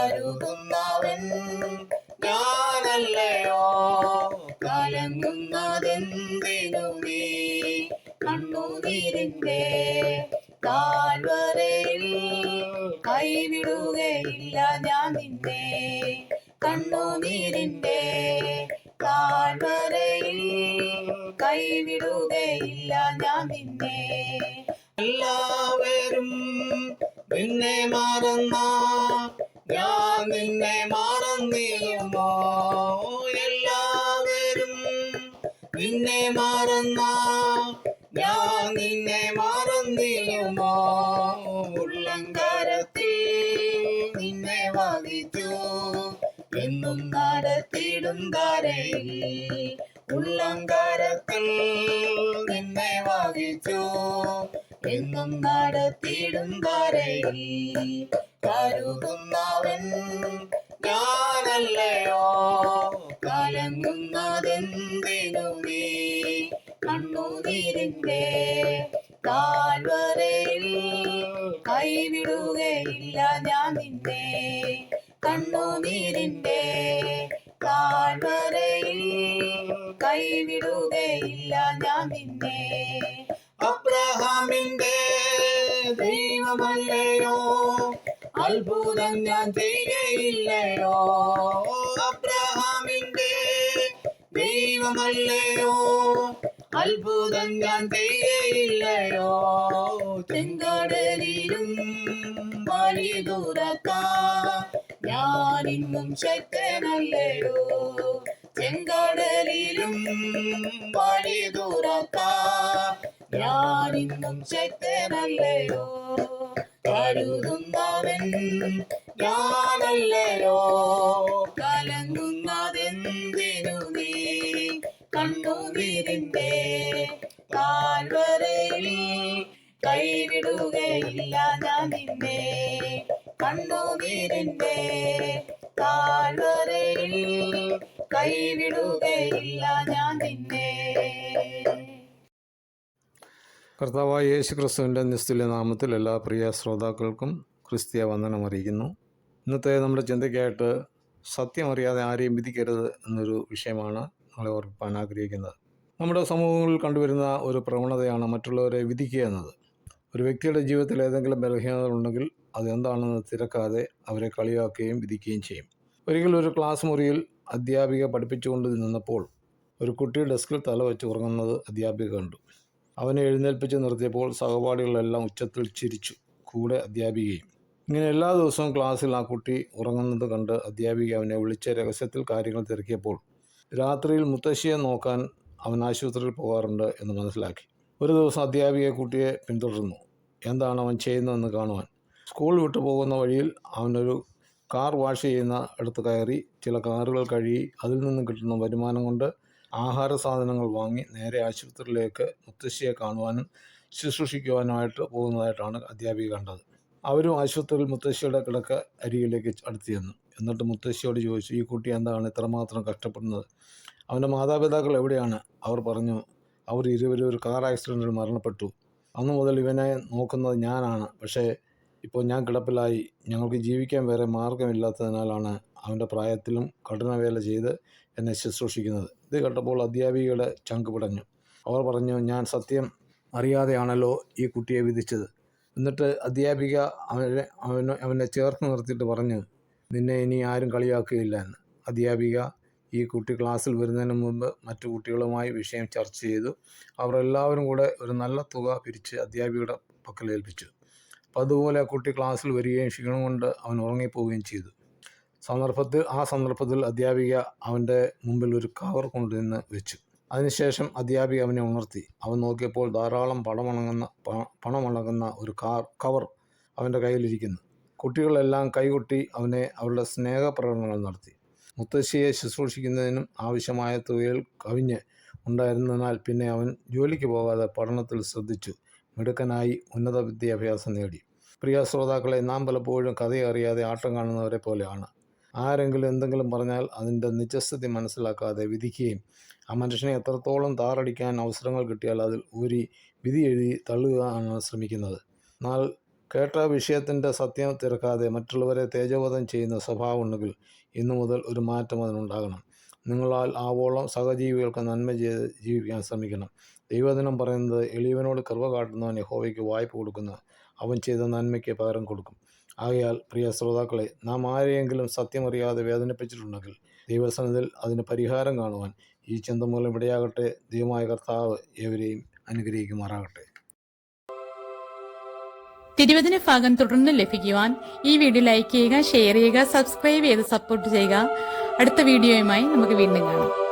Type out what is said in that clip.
കരുതുന്നവൻ ഞാനല്ലയോ? കലങ്ങുന്നതെന്തിനു നീ കണ്ണുനീരിന്റെ താഴ്വരയിൽ കൈവിടുകയില്ല ഞാൻ നിന്നെ. കണ്ണുനീരിന്റെ താഴ്വരയിൽ കൈവിടുകയില്ല ഞാൻ നിന്നെ. എല്ലാവരും നിന്നെ മറന്ന നിന്നെ മറന്നിരുമോ എല്ലാവരും നിന്നെ മറന്ന? ഞാൻ നിന്നെ മറന്നിരുമോ ഉള്ളങ്കാരത്തിൽ നിന്നെ വഹിച്ചു എന്നും നടത്തിടും കരയിൽ ഉള്ളങ്കാരത്തിൽ നിന്നെ വഹിച്ചു എന്നും നടത്തിടും കരയിൽ കരുതുന്നവൻ ഞാനല്ലയോ കലങ്ങുന്നതെന്തിനു നീ കണ്ണുനീരിന്റെ കാൽവരയിൽ കൈവിടുകയില്ല ഞാൻ നിന്നെ. കണ്ണുനീരിന്റെ കാൽവരയിൽ കൈവിടുകയില്ല ഞാൻ നിന്നെ. അബ്രഹാമിന്റെ ദൈവമല്ലയോ? അത്ഭുതം ഞാൻ ചെയ്യുകയില്ലയോ അബ്രഹാമിന്റെ ദൈവമല്ലയോ? അത്ഭുതം ഞാൻ ചെയ്യുകയില്ലയോ ചെങ്കടലിലും വഴി തുറക്കാം ഞാനിന്നും ശക്തനല്ലയോ? ചെങ്കടലിലും വഴി തുറക്കാം ഞാനിന്നും ശക്തനല്ലയോ? കരുതുന്നവൻ ഞാനല്ലയോ കലങ്ങുന്നതെന്തിനു നീ? കണ്ണുനീരിന്റെ കാൽവരയിൽ കൈവിടുകയില്ല ഞാൻ നിന്നെ. കണ്ണുനീരിന്റെ താഴ്വരയിൽ കൈവിടുകയില്ല ഞാൻ നിന്നെ. കർത്താവായ യേശു ക്രിസ്തുവിന്റെ നിസ്തുല്യ നാമത്തിൽ എല്ലാ പ്രിയ ശ്രോതാക്കൾക്കും ക്രിസ്തീയ വന്ദനം അറിയിക്കുന്നു. ഇന്നത്തെ നമ്മുടെ ചിന്തയ്ക്കായിട്ട് സത്യം അറിയാതെ ആരെയും വിധിക്കരുത് എന്നൊരു വിഷയമാണ് നമ്മളെ ഓർപ്പിക്കാൻ ആഗ്രഹിക്കുന്നത്. നമ്മുടെ സമൂഹങ്ങളിൽ കണ്ടുവരുന്ന ഒരു പ്രവണതയാണ് മറ്റുള്ളവരെ വിധിക്കുക എന്നത്. ഒരു വ്യക്തിയുടെ ജീവിതത്തിൽ ഏതെങ്കിലും ബലഹീനതകളുണ്ടെങ്കിൽ അതെന്താണെന്ന് തിരക്കാതെ അവരെ കളിയാക്കുകയും വിധിക്കുകയും ചെയ്യും. ഒരിക്കലും ഒരു ക്ലാസ് മുറിയിൽ അധ്യാപിക പഠിപ്പിച്ചുകൊണ്ട് നിന്നപ്പോൾ ഒരു കുട്ടി ഡെസ്കിൽ തല വെച്ച് ഉറങ്ങുന്നത് അധ്യാപിക കണ്ടു. അവനെ എഴുന്നേൽപ്പിച്ച് നിർത്തിയപ്പോൾ സഹപാഠികളെല്ലാം ഉച്ചത്തിൽ ചിരിച്ചു കൂടെ അധ്യാപികയും. ഇങ്ങനെ എല്ലാ ദിവസവും ക്ലാസ്സിൽ ആ കുട്ടി ഉറങ്ങുന്നത് കണ്ട് അധ്യാപിക അവനെ വിളിച്ച് രഹസ്യത്തിൽ കാര്യങ്ങൾ തിരക്കിയപ്പോൾ രാത്രിയിൽ മുത്തശ്ശിയെ നോക്കാൻ അവൻ ആശുപത്രിയിൽ പോകാറുണ്ട് എന്ന് മനസ്സിലാക്കി. ഒരു ദിവസം അധ്യാപിക കുട്ടിയെ പിന്തുടർന്നു. എന്താണ് അവൻ ചെയ്യുന്നതെന്ന് കാണുവാൻ. സ്കൂൾ വിട്ടു പോകുന്ന വഴിയിൽ അവനൊരു കാർ വാഷ് ചെയ്യുന്ന അടുത്ത് കയറി ചില കാറുകൾ കഴുകി അതിൽ നിന്നും കിട്ടുന്ന വരുമാനം കൊണ്ട് ആഹാര സാധനങ്ങൾ വാങ്ങി നേരെ ആശുപത്രിയിലേക്ക് മുത്തശ്ശിയെ കാണുവാനും ശുശ്രൂഷിക്കുവാനുമായിട്ട് പോകുന്നതായിട്ടാണ് അധ്യാപിക കണ്ടത്. അവരും ആശുപത്രിയിൽ മുത്തശ്ശിയുടെ കിടക്ക അരികിലേക്ക് അടുത്തു ചെന്നു. എന്നിട്ട് മുത്തശ്ശിയോട് ചോദിച്ചു ഈ കുട്ടി എന്താണ് ഇത്രമാത്രം കഷ്ടപ്പെടുന്നത്? അവന്റെ മാതാപിതാക്കൾ എവിടെയാണ്? അവർ പറഞ്ഞു അവർ ഇരുവരും ഒരു കാർ ആക്സിഡന്റിൽ മരണപ്പെട്ടു. അന്നു മുതൽ ഇവനെ നോക്കുന്നത് ഞാനാണ്. പക്ഷേ ഇപ്പോൾ ഞാൻ കിടപ്പിലായി. ഞങ്ങൾക്ക് ജീവിക്കാൻ വേറെ മാർഗമില്ലാത്തതിനാലാണ് അവന്റെ പ്രായത്തിലും കഠിനവേല ചെയ്ത് എന്നെ ശുശ്രൂഷിക്കുന്നത്. ഇത് കേട്ടപ്പോൾ അധ്യാപികയുടെ ചങ്ക് പിടഞ്ഞു. അവർ പറഞ്ഞു ഞാൻ സത്യം അറിയാതെയാണല്ലോ ഈ കുട്ടിയെ വിധിച്ചത്. എന്നിട്ട് അധ്യാപിക അവനെ അവനെ അവനെ ചേർത്ത് നിർത്തിയിട്ട് പറഞ്ഞു നിന്നെ ഇനി ആരും കളിയാക്കുകയില്ല എന്ന്. അധ്യാപിക ഈ കുട്ടി ക്ലാസ്സിൽ വരുന്നതിന് മുമ്പ് മറ്റു കുട്ടികളുമായി വിഷയം ചർച്ച ചെയ്തു. അവരെല്ലാവരും കൂടെ ഒരു നല്ല തുക പിരിച്ച് അധ്യാപികയുടെ പക്കൽ ഏൽപ്പിച്ചു. അപ്പോൾ അതുപോലെ ആ കുട്ടി ക്ലാസ്സിൽ വരികയും ക്ഷീണം കൊണ്ട് അവൻ ഉറങ്ങിപ്പോവുകയും ചെയ്തു. സന്ദർഭത്തിൽ ആ സന്ദർഭത്തിൽ അധ്യാപിക അവന്റെ മുമ്പിൽ ഒരു കവർ കൊണ്ടുവന്ന് വെച്ചു. അതിനുശേഷം അധ്യാപിക അവനെ ഉണർത്തി. അവൻ നോക്കിയപ്പോൾ ധാരാളം പണമണങ്ങുന്ന പണമണങ്ങുന്ന ഒരു കാർ കവർ അവന്റെ കയ്യിലിരിക്കുന്നു. കുട്ടികളെല്ലാം കൈകൊട്ടി അവനെ അവരുടെ സ്നേഹപ്രകടനങ്ങൾ നടത്തി. മുത്തശ്ശിയെ ശുശ്രൂഷിക്കുന്നതിനും ആവശ്യമായ തുകയിൽ കവിഞ്ഞ് ഉണ്ടായിരുന്നതിനാൽ പിന്നെ അവൻ ജോലിക്ക് പോകാതെ പഠനത്തിൽ ശ്രദ്ധിച്ചു. മിടുക്കനായി ഉന്നത വിദ്യാഭ്യാസം നേടി. പ്രിയ ശ്രോതാക്കളെ നാം പലപ്പോഴും കഥയറിയാതെ ആട്ടം കാണുന്നവരെ പോലെയാണ്. ആരെങ്കിലും എന്തെങ്കിലും പറഞ്ഞാൽ അതിന്റെ നിജസ്ഥിതി മനസ്സിലാക്കാതെ വിധിക്കുകയും ആ മനുഷ്യനെ എത്രത്തോളം താറടിക്കാൻ അവസരങ്ങൾ കിട്ടിയാൽ അതിൽ ഊരി വിധി എഴുതി തള്ളുകയാണ് ശ്രമിക്കുന്നത്. എന്നാൽ കേട്ട വിഷയത്തിന്റെ സത്യം തിരക്കാതെ മറ്റുള്ളവരെ തേജോവധം ചെയ്യുന്ന സ്വഭാവം ഉണ്ടെങ്കിൽ ഇന്നു മുതൽ ഒരു മാറ്റം അതിനുണ്ടാകണം. നിങ്ങളാൽ ആവോളം സഹജീവികൾക്ക് നന്മ ചെയ്ത് ജീവിക്കാൻ ശ്രമിക്കണം. ദൈവദിനം പറയുന്നത് എളിയവനോട് കൃപ കാട്ടുന്നവൻ യഹോവയ്ക്ക് വായ്പ കൊടുക്കുന്ന. അവൻ ചെയ്ത നന്മയ്ക്ക് പകരം കൊടുക്കും. ആകയാൽ പ്രിയ ശ്രോതാക്കളെ നാം ആരെയെങ്കിലും സത്യമറിയാതെ വേദനിപ്പിച്ചിട്ടുണ്ടെങ്കിൽ ദൈവസനത്തിൽ അതിന് പരിഹാരം കാണുവാൻ ഈ ചിന്ത മൂലം ഇടയാകട്ടെ ദൈവമായ കർത്താവ് ഏവരെയും അനുഗ്രഹിക്കുമാറാകട്ടെ. തിരുവചന ഭാഗം തുടർന്ന് ലഭിക്കുവാൻ ഈ വീഡിയോ ലൈക്ക് ചെയ്യുക ഷെയർ ചെയ്യുക സബ്സ്ക്രൈബ് ചെയ്ത് സപ്പോർട്ട് ചെയ്യുക. അടുത്ത വീഡിയോയുമായി നമുക്ക് വീണ്ടും കാണാം.